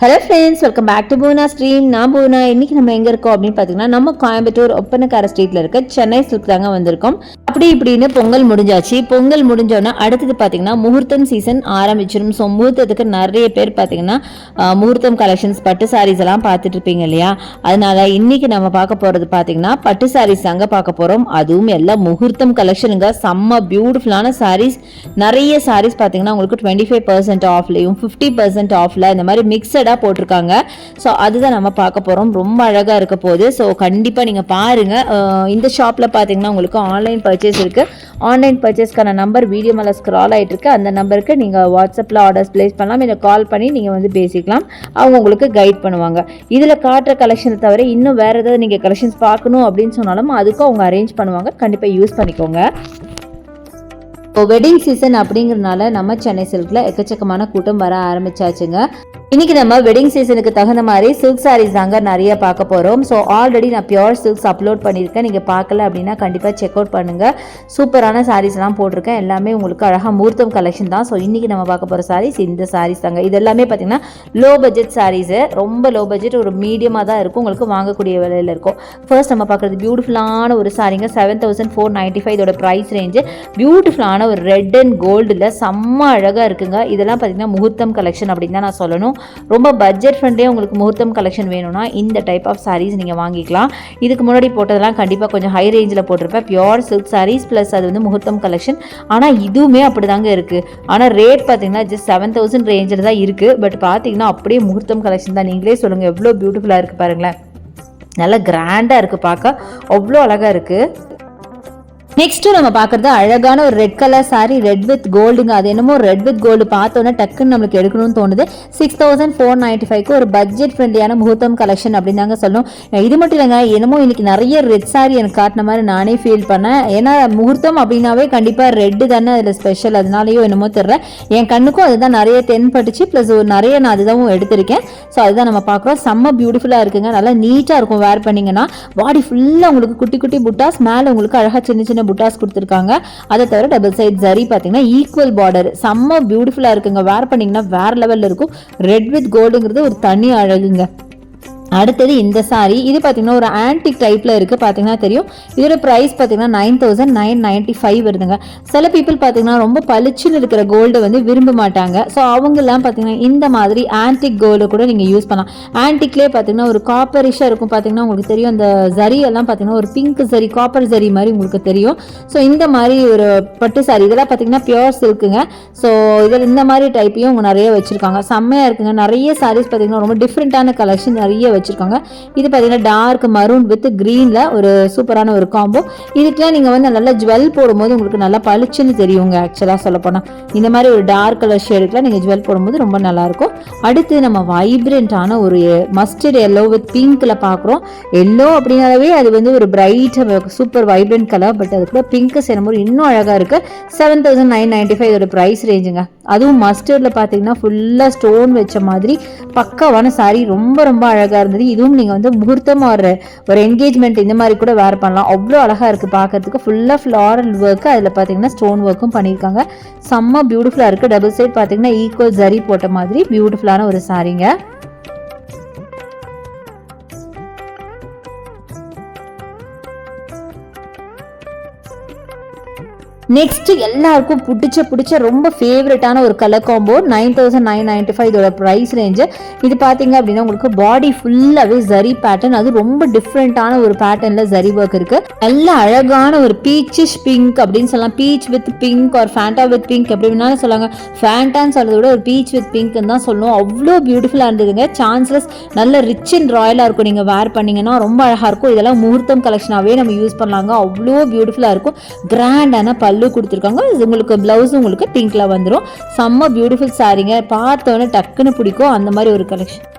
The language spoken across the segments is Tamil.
Hello friends welcome back to Poona stream நான் பூனா இன்னைக்கு நம்ம எங்கே இருக்கோம் அப்படின்னு பார்த்தீங்கன்னா நம்ம கோயம்புத்தூர் ஒப்பனக்கார ஸ்ட்ரீட்டில் இருக்க சென்னை சில்க் தாங்க வந்திருக்கோம். அப்படி இப்படின்னு பொங்கல் முடிஞ்சாச்சு. பொங்கல் முடிஞ்சோன்னா அடுத்தது பார்த்தீங்கன்னா முகூர்த்தம் சீசன் ஆரம்பிச்சிடும் ஸோ முகூர்த்தத்துக்கு நிறைய பேர் பார்த்தீங்கன்னா முகூர்த்தம் கலெக்ஷன்ஸ் பட்டு சாரீஸ் எல்லாம் பார்த்துட்டு இருப்பீங்க இல்லையா? அதனால இன்னைக்கு நம்ம பார்க்க போகிறது பார்த்தீங்கன்னா பட்டு சாரீஸ் தாங்க பார்க்க போகிறோம் அதுவும் எல்லாம் முகூர்த்தம் கலெக்ஷனுங்க செம்ம பியூட்டிஃபுல்லான சாரீஸ் நிறைய சாரீஸ் பார்த்தீங்கன்னா உங்களுக்கு டுவெண்ட்டி ஃபைவ் பர்சன்ட் ஆஃப்லையும் ஃபிஃப்டி பர்சன்ட் ஆஃபில் இந்த மாதிரி மிக்சடாக போட்டிருக்காங்க. ஸோ அதுதான் நம்ம பார்க்க போகிறோம் ரொம்ப அழகாக இருக்க போகுது ஸோ கண்டிப்பாக நீங்கள் பாருங்கள் இந்த ஷாப்பில் பார்த்தீங்கன்னா உங்களுக்கு ஆன்லைன் பர்ச்சேஸ் இருக்குது ஆன்லைன் பர்ச்சேஸ்க்கான நம்பர் வீடியோ மேலே ஸ்க்ரால் ஆகிட்டுருக்கு அந்த நம்பருக்கு நீங்கள் வாட்ஸ்அப்பில் ஆர்டர்ஸ் ப்ளேஸ் பண்ணலாம். இல்லை கால் பண்ணி நீங்கள் வந்து பேசிக்கலாம். அவங்க உங்களுக்கு கைட் பண்ணுவாங்க. இதில் காட்டுற கலெக்ஷனை தவிர இன்னும் வேறு ஏதாவது நீங்கள் கலெக்ஷன்ஸ் பார்க்கணும் அப்படின்னு சொன்னாலும் அதுக்கும் அவங்க அரேஞ்ச் பண்ணுவாங்க. கண்டிப்பாக யூஸ் பண்ணிக்கோங்க. இப்போ வெட்டிங் சீசன் அப்படிங்கிறனால நம்ம சென்னை சில்கில் எக்கச்சக்கமான கூட்டம் வர ஆரம்பிச்சாச்சுங்க. இன்னைக்கு நம்ம வெட்டிங் சீசனுக்கு தகுந்த மாதிரி சில்க் சாரீஸ் தாங்க நிறைய பார்க்க போகிறோம் ஸோ ஆல்ரெடி நான் பியோர் சில்க்ஸ் அப்லோட் பண்ணியிருக்கேன். நீங்கள் பார்க்கல அப்படின்னா கண்டிப்பாக செக் அவுட் பண்ணுங்கள் சூப்பரான சாரீஸ்லாம் போட்டிருக்கேன். எல்லாமே உங்களுக்கு அழகாக மூர்த்தம் கலெக்ஷன் தான். ஸோ இன்றைக்கி நம்ம பார்க்க போகிற சாரீஸ் இந்த சாரீஸ் தாங்க. இது எல்லாமே பார்த்தீங்கன்னா லோ பட்ஜெட் சாரீஸு ரொம்ப லோ பட்ஜெட் ஒரு மீடியமாக தான் இருக்கும். உங்களுக்கு வாங்கக்கூடிய விலையில் இருக்கும். ஃபர்ஸ்ட் நம்ம பார்க்குறது பியூட்டிஃபுல்லான ஒரு சாரீங்க seven thousand four ninety five இதோட ப்ரைஸ் ரேஞ்சு பியூட்டிஃபுல்லான ஒரு ரெட் அண்ட் கோல்டில் செம்ம அழகாக இருக்குங்க. இதெல்லாம் பார்த்தீங்கன்னா முகூர்த்தம் கலெக்ஷன் அப்படின்னு தான் நான் சொல்லணும். ரொம்ப பட்ஜெட் ஃப்ரெண்ட்லேயே உங்களுக்கு முகூர்த்தம் கலெக்ஷன் வேணும்னா இந்த டைப் ஆஃப் சாரீஸ் நீங்கள் வாங்கிக்கலாம். இதுக்கு முன்னாடி போட்டதெல்லாம் கண்டிப்பாக கொஞ்சம் ஹை ரேஞ்சில் போட்டிருப்பேன். பியோர் சில்க் சாரீஸ் ப்ளஸ் அது வந்து முகூர்த்தம் கலெக்ஷன் ஆனால் இதுவுமே அப்படி தாங்க இருக்குது ஆனால் ரேட் பார்த்தீங்கன்னா ஜஸ்ட் செவன் தௌசண்ட் ரேஞ்சில் தான் இருக்குது பட் பார்த்தீங்கன்னா அப்படியே முகூர்த்தம் கலெக்ஷன் தான். நீங்களே சொல்லுங்கள் எவ்வளோ பியூட்டிஃபுல்லாக இருக்குது பாருங்களேன். நல்லா கிராண்டாக இருக்குது பார்க்க. அவ்வளோ அழகாக இருக்குது நெக்ஸ்ட் நம்ம பார்க்கறது அழகான ஒரு red colour sari red with கோல்டுங்க அது என்னமோ ரெட் வித் கோல்டு பார்த்தோன்னே டக்குன்னு நம்மளுக்கு எடுக்கணும்னு தோணுது. சிக்ஸ் தௌசண்ட் ஃபோர் நைன்டி ஃபைவ்க்கு ஒரு பட்ஜெட் ஃப்ரெண்ட்லியான முகூர்த்தம் கலெக்ஷன் அப்படின்னு தாங்க சொல்லணும். இது மட்டும் இல்லைங்க என்னமோ இன்னைக்கு நிறைய ரெட் சாரி எனக்கு காட்டின மாதிரி நானே ஃபீல் பண்ணேன். ஏன்னா முகூர்த்தம் அப்படின்னாவே கண்டிப்பாக ரெட்டு தானே அதில் ஸ்பெஷல் அதனாலயோ என்னமோ தெரியல. என் கண்ணுக்கும் அதுதான் நிறைய தென்பட்டுச்சு ப்ளஸ் நிறைய நான் அதுதான் எடுத்திருக்கேன். ஸோ அதுதான் நம்ம பார்க்குறோம். செம்ம பியூட்டிஃபுல்லாக இருக்குங்க. நல்லா நீட்டாக இருக்கும் வேர் பண்ணிங்கன்னா பாடி ஃபுல்லாக உங்களுக்கு குட்டி குட்டி புட்டாஸ் மேலே உங்களுக்கு அழகாக சின்ன சின்ன புட்டாஸ் கொடுத்துருக்காங்க. அதை தவிர டபுள் சைட் ஜரி பார்த்தீங்கன்னா ஈக்குவல் பார்டர் செம்ம பியூட்டிஃபுல்லாக இருக்குங்க. வேர் பண்ணீங்கன்னா வேற லெவலில் இருக்கும். ரெட் வித் கோல்டுங்கிறது ஒரு தனி அழகுங்க. அடுத்தது இந்த சாரீ இது பார்த்தீங்கன்னா ஒரு ஆன்டிக் டைப்பில் இருக்குது பார்த்தீங்கன்னா தெரியும். இதோட ப்ரைஸ் பார்த்தீங்கன்னா nine thousand nine ninety five வருதுங்க. சில பீப்புள் பார்த்தீங்கன்னா ரொம்ப பளிச்சுன்னு இருக்கிற கோல்டு வந்து விரும்ப மாட்டாங்க. ஸோ அவங்கெல்லாம் பார்த்தீங்கன்னா இந்த மாதிரி ஆன்டிக் கோல்டு கூட நீங்கள் யூஸ் பண்ணலாம். ஆன்டிக்லேயே பார்த்தீங்கன்னா ஒரு காப்பரிஷாக இருக்கும் பார்த்தீங்கன்னா உங்களுக்கு தெரியும். அந்த ஜரி எல்லாம் பார்த்தீங்கன்னா ஒரு பிங்க் ஜரி காப்பர் ஜரி மாதிரி உங்களுக்கு தெரியும். ஸோ இந்த மாதிரி ஒரு பட்டு சாரி இதெல்லாம் பார்த்தீங்கன்னா பியோர் சில்க்குங்க ஸோ இதில் இந்த மாதிரி டைப்பையும் அவங்க நிறைய வச்சுருக்காங்க. செம்மையாக இருக்குங்க. நிறைய சாரீஸ் பார்த்தீங்கன்னா ரொம்ப டிஃப்ரெண்ட்டான கலெக்ஷன் நிறைய வச்சுருக்காங்க. இது பார்த்தீங்கன்னா டார்க் மரூன் வித் க்ரீனில் ஒரு சூப்பரான ஒரு காம்போ இதுக்கெல்லாம் நீங்கள் வந்து நல்லா ஜுவல் போடும்போது உங்களுக்கு நல்லா பளிச்சுன்னு தெரியுங்க ஆக்சுவலாக சொல்லப்போனால் இந்த மாதிரி ஒரு டார்க் கலர் ஷேடுக்கெலாம் நீங்கள் ஜுவல் போடும்போது ரொம்ப நல்லாயிருக்கும். அடுத்து நம்ம வைப்ரண்ட்டான ஒரு மஸ்டர்ட் எல்லோ வித் பிங்க்கில் பார்க்குறோம் எல்லோ அப்படின்னாவே அது வந்து ஒரு bright super vibrant colour but அது கூட பிங்க் சேரும்போது இன்னும் அழகாக இருக்குது seven thousand nine ninety five இதோட ப்ரைஸ் ரேஞ்சுங்க அதுவும் மஸ்டர்டில் பார்த்தீங்கன்னா ஃபுல்லாக ஸ்டோன் வச்ச மாதிரி பக்காவான saree ரொம்ப ரொம்ப அழகாக இருந்தது. இதுவும் நீங்கள் வந்து முகூர்த்தம் ஒரு ஒரு என்கேஜ்மெண்ட் இந்த மாதிரி கூட வேர் பண்ணலாம். அவ்வளோ அழகாக இருக்குது பார்க்கறதுக்கு ஃபுல்லாக ஃப்ளாரல் ஒர்க்கு அதில் பார்த்தீங்கன்னா ஸ்டோன் ஒர்க்கும் பண்ணியிருக்காங்க. செம்ம பியூட்டிஃபுல்லாக இருக்குது டபுள் சைட் பார்த்தீங்கன்னா ஈக்குவல் ஜரி போட்ட மாதிரி பியூட்டிஃபுல்லான ஒரு சாரீங்க நெக்ஸ்ட் எல்லாருக்கும் பிடிச்ச பிடிச்ச ரொம்ப ஃபேவரட்டான ஒரு colour combo nine thousand nine ninety five இதோட ப்ரைஸ் ரேஞ்சு இது பார்த்தீங்க அப்படின்னா உங்களுக்கு பாடி ஃபுல்லாகவே ஜரி பேட்டர்ன் அது ரொம்ப டிஃப்ரெண்ட்டான ஒரு பேட்டர்னில் ஜரி ஒர்க் இருக்கு. நல்ல அழகான ஒரு பீச்சிஷ் பிங்க் அப்படின்னு சொல்லலாம். பீச் வித் பிங்க் ஒரு ஃபேண்டா வித் பிங்க் எப்படி வேணாலும் சொல்லுவாங்க ஃபேண்டான்னு சொல்கிறத விட ஒரு பீச் வித் பிங்க்னு தான் சொல்லணும் அவ்வளோ பியூட்டிஃபுல்லாக இருந்ததுங்க. சான்சஸ் நல்ல ரிச் அண்ட் ராயலாக இருக்கும். நீங்கள் வேர் பண்ணீங்கன்னா ரொம்ப அழகாக இருக்கும். இதெல்லாம் முகூர்த்தம் கலெக்ஷனாகவே நம்ம யூஸ் பண்ணலாங்க. அவ்வளோ பியூட்டிஃபுல்லாக இருக்கும். கிராண்டான பல்லு கொடுத்துருக்காங்க. உங்களுக்கு ப்ளவுஸ் உங்களுக்கு பிங்க்ல வந்துடும் செம்ம பியூட்டிஃபுல் சாரீங்க பார்த்தோன்னே டக்குன்னு பிடிக்கும். அந்த மாதிரி ஒரு கலெக்ஷன்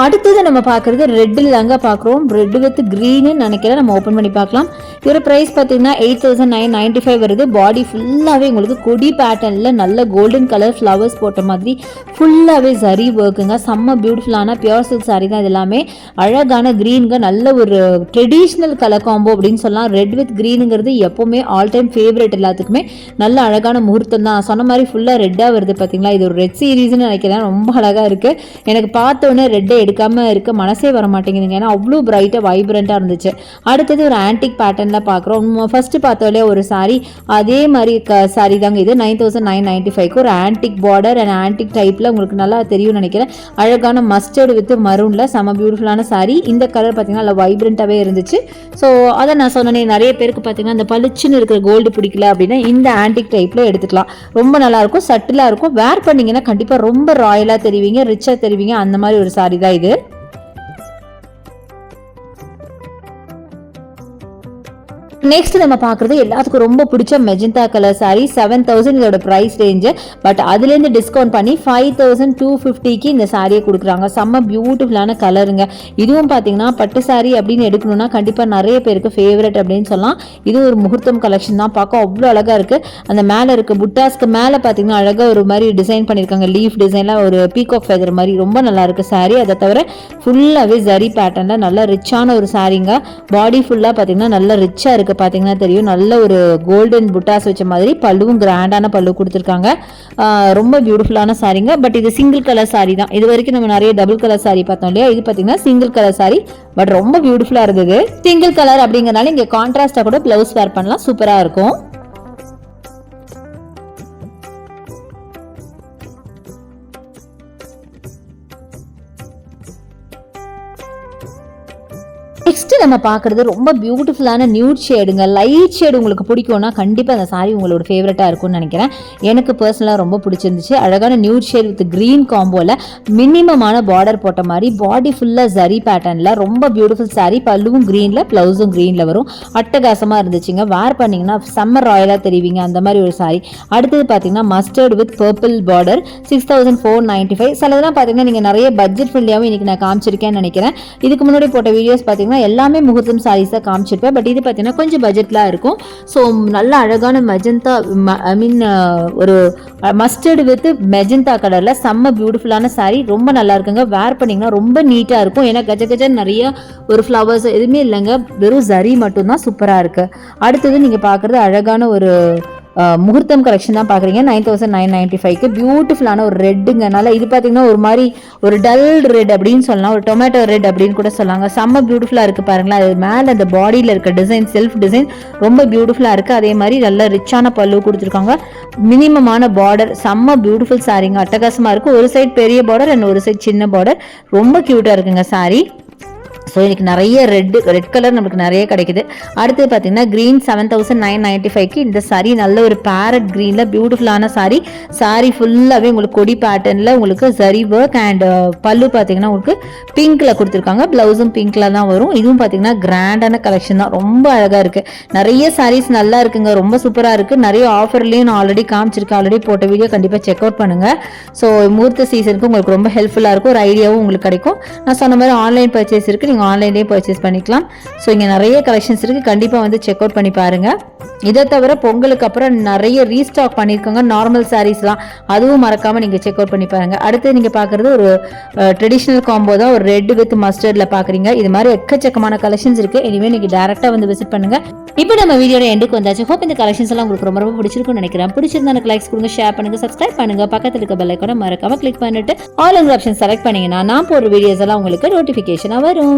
அடுத்தது நம்ம பார்க்குறது ரெட்டில் தாங்க பார்க்குறோம். ரெட் வித் க்ரீனு நினைக்கிறேன். நம்ம ஓப்பன் பண்ணி பார்க்கலாம். இதோட ப்ரைஸ் பார்த்தீங்கன்னா eight thousand nine ninety five வருது. பாடி ஃபுல்லாகவே உங்களுக்கு கொடி பேட்டர்னில் நல்ல கோல்டன் கலர் ஃப்ளவர்ஸ் போட்ட மாதிரி ஃபுல்லாகவே சரி ஒர்க்குங்க செம்ம பியூட்டிஃபுல்லான பியூர் சில்க் சாரி தான் இது எல்லாமே அழகான க்ரீனுங்க நல்ல ஒரு ட்ரெடிஷ்னல் கலர் காம்போ அப்படின்னு சொல்லலாம். ரெட் வித் க்ரீனுங்கிறது எப்போவுமே ஆல் டைம் ஃபேவரட் எல்லாத்துக்குமே. நல்ல அழகான முகூர்த்தம் தான். சொன்ன மாதிரி ஃபுல்லாக ரெட்டாக வருது பார்த்தீங்களா இது ஒரு ரெட் சீரீஸ்னு நினைக்கிறேன். ரொம்ப அழகாக இருக்குது எனக்கு பார்த்தோன்னே ரெட்டை எடுக்காமல் இருக்க மனசே வர மாட்டேங்குதுங்க ஏன்னா அவ்வளோ பிரைட்டாக வைப்ரண்ட்டாக இருந்துச்சு. அடுத்தது ஒரு ஆன்டிக் பேட்டர்னில் பார்க்குறோம். ஃபஸ்ட்டு பார்த்தாலே ஒரு சாரி அதே மாதிரி க சாரி தாங்க இது. நைன் தௌசண்ட் நைன் நைன்ட்டி ஃபைவ்க்கு ஒரு ஆன்டிக் பார்டர் அண்ட் ஆன்டிக் டைப்பில் உங்களுக்கு நல்லா தெரியும்னு நினைக்கிறேன். அழகான மஸ்டர்டு வித் மரூனில் செம பியூட்டிஃபுல்லான சாரி இந்த கலர் பார்த்தீங்கன்னா நல்லா வைப்ரண்ட்டாகவே இருந்துச்சு. ஸோ அதை நான் சொன்னேனே நிறைய பேருக்கு பார்த்தீங்கன்னா அந்த பளிச்சுன்னு இருக்கிற கோல்டு பிடிக்கல அப்படின்னா இந்த ஆன்டிக் டைப்பில் எடுத்துக்கலாம். ரொம்ப நல்லாயிருக்கும் சட்டிலாக இருக்கும். வேர் பண்ணிங்கன்னா கண்டிப்பாக ரொம்ப ராயலாக தெரிவிங்க ரிச்சாக தெரிவிங்க. அந்த மாதிரி ஒரு சாரி தான் இது. நெக்ஸ்ட் நம்ம பார்க்குறது எல்லாத்துக்கும் ரொம்ப பிடிச்ச magenta colour sari seven thousand இதோட ப்ரைஸ் ரேஞ்சு பட் அதுலேருந்து டிஸ்கவுண்ட் பண்ணி ஃபைவ் தௌசண்ட் டூ ஃபிஃப்டிக்கு இந்த சாரியை கொடுக்குறாங்க. செம்ம பியூட்டிஃபுல்லான கலருங்க இதுவும் பார்த்தீங்கன்னா பட்டு சாரி அப்படின்னு எடுக்கணும்னா கண்டிப்பாக நிறைய பேருக்கு ஃபேவரட் அப்படின்னு சொல்லலாம். இது ஒரு முகூர்த்தம் கலெக்ஷன் தான். பார்க்க அவ்வளோ அழகாக இருக்குது அந்த மேலே இருக்க புட்டாஸ்க்கு மேலே பார்த்தீங்கன்னா அழகாக ஒரு மாதிரி டிசைன் பண்ணியிருக்காங்க. லீஃப் டிசைன்லாம் ஒரு பீகாக் ஃபெதர் மாதிரி. ரொம்ப நல்லா இருக்குது சாரி அதை தவிர ஃபுல்லாகவே ஜரி பேட்டர்னில் நல்லா ரிச்சான ஒரு சாரிங்க பாடி ஃபுல்லாக பார்த்தீங்கன்னா நல்லா ரிச்சாக இருக்குது பார்த்தீங்கன்னா தெரியும் நல்ல ஒரு கோல்டன் புட்டாஸ் வச்ச மாதிரி பல்லுவும் கிராண்டான பல்லு கொடுத்துருக்காங்க. ரொம்ப பியூட்டிஃபுல்லான சாரிங்க. பட் இது சிங்கிள் கலர் சாரி தான். இது வரைக்கும் நம்ம நிறைய டபுள் கலர் சாரி பார்த்தோம் இல்லையா? இது பார்த்தீங்கன்னா சிங்கிள் கலர் சாரி பட் ரொம்ப பியூட்டிஃபுல்லாக இருந்தது. சிங்கிள் கலர் அப்படிங்கிறனால இங்கே கான்ட்ராஸ்டாக கூட ப்ளவுஸ் வேர் பண்ணலாம். சூப்பராக இருக்கும். ஃபஸ்ட்டு நம்ம பார்க்குறது ரொம்ப பியூட்டிஃபுல்லான நியூட் ஷேடுங்க லைட் ஷேடு உங்களுக்கு பிடிக்கும்னா கண்டிப்பாக அந்த சாரி உங்களோட ஃபேவரட்டாக இருக்கும்னு நினைக்கிறேன். எனக்கு பர்சனலாக ரொம்ப பிடிச்சிருந்துச்சு. அழகான நியூட் ஷேட் வித் க்ரீன் காம்போவில் மினிமமான பார்டர் போட்ட மாதிரி பாடி ஃபுல்லாக ஜரி பேட்டர்னில் ரொம்ப பியூட்டிஃபுல் சாரி பல்லுவும் க்ரீனில் ப்ளவுஸும் க்ரீனில் வரும். அட்டகாசமாக இருந்துச்சுங்க. வேர் பண்ணிங்கன்னா சம்மர் ராயலாக தெரிவிங்க அந்த மாதிரி ஒரு சாரி அடுத்தது பார்த்தீங்கன்னா mustard with purple border six thousand four ninety five சிலதெல்லாம் பார்த்தீங்கன்னா நீங்கள் நிறைய பட்ஜெட் ஃப்ரெண்ட்லியாகவும் இன்றைக்கி நான் காமிச்சிருக்கேன்னு நினைக்கிறேன். இதுக்கு முன்னாடி போட்ட வீடியோஸ் பார்த்தீங்கன்னா எல்லாமே முகூர்த்தம் சாரீஸாக காமிச்சிருப்பேன். பட் இது பார்த்தீங்கன்னா கொஞ்சம் பட்ஜெட்லாம் இருக்கும். ஸோ நல்ல அழகான மெஜந்தா ஐ மீன் ஒரு மஸ்டர்டு வித் மெஜந்தா கலரில் செம்ம பியூட்டிஃபுல்லான சாரீ ரொம்ப நல்லா இருக்குங்க. வேர் பண்ணிங்கன்னா ரொம்ப நீட்டாக இருக்கும். ஏன்னா கஜ கஜ நிறைய ஒரு ஃப்ளவர்ஸ் எதுவுமே இல்லைங்க. வெறும் ஜரி மட்டும்தான் சூப்பராக இருக்குது அடுத்தது நீங்கள் பார்க்குறது அழகான ஒரு முகூர்த்தம் கலெக்ஷன் தான் பார்க்குறீங்க. நைன் தௌசண்ட் நைன் நைன்ட்டி ஃபைவ்க்கு பியூட்டிஃபுல்லான ஒரு ரெட்டுங்கனால இது பார்த்தீங்கன்னா ஒரு மாதிரி ஒரு டல் ரெட் அப்படின்னு சொல்லலாம். ஒரு டொமேட்டோ ரெட் அப்படின்னு கூட சொல்லாங்க செம்ம பியூட்டிஃபுல்லாக இருக்குது பாருங்களேன். அது மேலே அந்த பாடியில் இருக்க டிசைன் செல்ஃப் டிசைன் ரொம்ப பியூட்டிஃபுல்லாக இருக்குது அதே மாதிரி நல்ல ரிச்சான பல்லு கொடுத்துருக்காங்க. மினிமமான பார்டர் செம்ம பியூட்டிஃபுல் சாரிங்க அட்டகாசமாக இருக்குது ஒரு சைட் பெரிய பார்டர் அண்ட் ஒரு சைட் சின்ன பார்டர் ரொம்ப க்யூட்டாக இருக்குங்க சாரி ஸோ இன்றைக்கி நிறைய ரெட்டு ரெட் கலர் நம்மளுக்கு நிறைய கிடைக்குது. அடுத்து பார்த்தீங்கன்னா green seven thousand nine ninety ஃபைவ்க்கு இந்த சாரீ நல்ல ஒரு பேரட் க்ரீனில் பியூட்டிஃபுல்லான சாரீ சாரீ ஃபுல்லாகவே உங்களுக்கு கொடி பேட்டர்னில் உங்களுக்கு சரி ஒர்க் அண்ட் பல்லு பார்த்தீங்கன்னா உங்களுக்கு பிங்க்கில் கொடுத்துருக்காங்க. ப்ளவுஸும் பிங்க்கில் தான் வரும். இதுவும் பார்த்தீங்கன்னா கிராண்டான கலெக்ஷன் தான். ரொம்ப அழகாக இருக்குது நிறைய சாரீஸ் நல்லா இருக்குங்க. ரொம்ப சூப்பராக இருக்குது நிறைய ஆஃபர்லேயும் நான் ஆல்ரெடி காமிச்சிருக்கேன். ஆல்ரெடி போட்ட வீடியோ கண்டிப்பாக செக் அவுட் பண்ணுங்கள் ஸோ மூர்த்த சீசனுக்கு உங்களுக்கு ரொம்ப ஹெல்ப்ஃபுல்லாக இருக்கும். ஒரு ஐடியாவும் உங்களுக்கு கிடைக்கும். நான் சொன்ன மாதிரி ஆன்லைன் பர்ச்சேஸ் இருக்குது நீங்கள் ஆன்லைன்லேயே பர்ச்சேஸ் பண்ணிக்கலாம். ஸோ இங்கே நிறைய கலெக்ஷன்ஸ் இருக்குது கண்டிப்பாக வந்து செக் அவுட் பண்ணி பாருங்கள் இதை தவிர பொங்கலுக்கு அப்புறம் நிறைய ரீஸ்டாக் பண்ணியிருக்கோங்க நார்மல் சாரீஸ்லாம் அதுவும் மறக்காமல் நீங்கள் செக் அவுட் பண்ணி பாருங்கள் அடுத்து நீங்கள் பார்க்குறது ஒரு ட்ரெடிஷ்னல் காம்போ தான். ஒரு ரெட் வித் மஸ்டர்டில் பார்க்குறீங்க. இது மாதிரி எக்கச்சக்கமான கலெக்ஷன்ஸ் இருக்குது இனிமேல் நீங்கள் டேரெக்டாக வந்து விசிட் பண்ணுங்கள் இப்போ நம்ம வீடியோட எண்டுக்கு வந்தாச்சு. ஹோப் இந்த கலெக்ஷன்ஸ் எல்லாம் உங்களுக்கு ரொம்ப ரொம்ப பிடிச்சிருக்கும்னு நினைக்கிறேன். பிடிச்சிருந்தா எனக்கு லைக்ஸ் கொடுங்க ஷேர் பண்ணுங்க சப்ஸ்கிரைப் பண்ணுங்க. பக்கத்தில் இருக்க பெல் ஐக்கான மறக்காம கிளிக் பண்ணிட்டு ஆல் ஆப்ஷன் செலக்ட் பண்ணீங்கன்னா நான் போடுற வீடியோஸ் எல்லாம் உங்களுக்கு நோட்டிஃபிகேஷனாக வரும்.